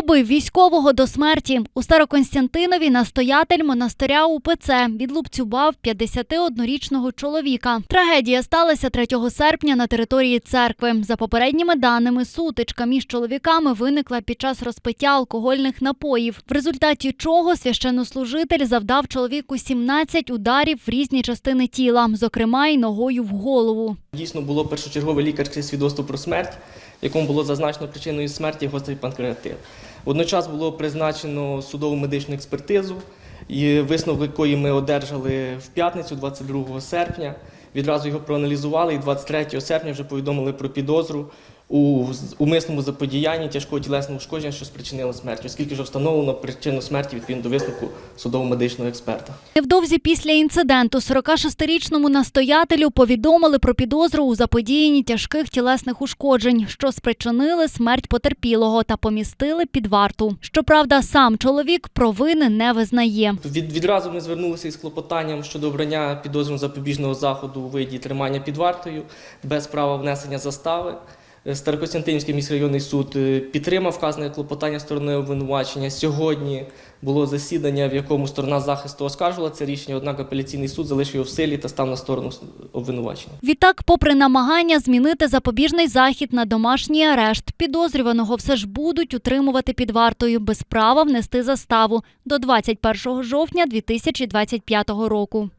Побив військового до смерті у Староконстянтинові настоятель монастиря УПЦ відлупцював 51-річного чоловіка. Трагедія сталася 3 серпня на території церкви. За попередніми даними, сутичка між чоловіками виникла під час розпиття алкогольних напоїв, в результаті чого священнослужитель завдав чоловіку 17 ударів в різні частини тіла, зокрема й ногою в голову. Дійсно було першочергове лікарське свідоцтво про смерть, якому було зазначено причиною смерті гострий панкреатит. Водночас було призначено судову медичну експертизу, і висновок якої ми одержали в п'ятницю, 22 серпня. Відразу його проаналізували і 23 серпня вже повідомили про підозру у умисному заподіянні тяжкого тілесного ушкодження, що спричинило смерть, оскільки вже встановлено причину смерті відповідно до висновку судово-медичного експерта. Невдовзі після інциденту 46-річному настоятелю повідомили про підозру у заподіянні тяжких тілесних ушкоджень, що спричинили смерть потерпілого та помістили під варту. Щоправда, сам чоловік провини не визнає. Від, відразу ми звернулися із клопотанням щодо обрання підозрюваного запобіжного заходу у виді тримання під вартою без права внесення застави. Е, Старокостянтинівський міськрайонний суд е, підтримав вказане клопотання сторони обвинувачення. Сьогодні було засідання, в якому сторона захисту оскаржувала це рішення, однак апеляційний суд залишив його в силі та став на сторону обвинувачення. Відтак, попри намагання змінити запобіжний захід на домашній арешт, підозрюваного все ж будуть утримувати під вартою без права внести заставу до 21 жовтня 2025 року.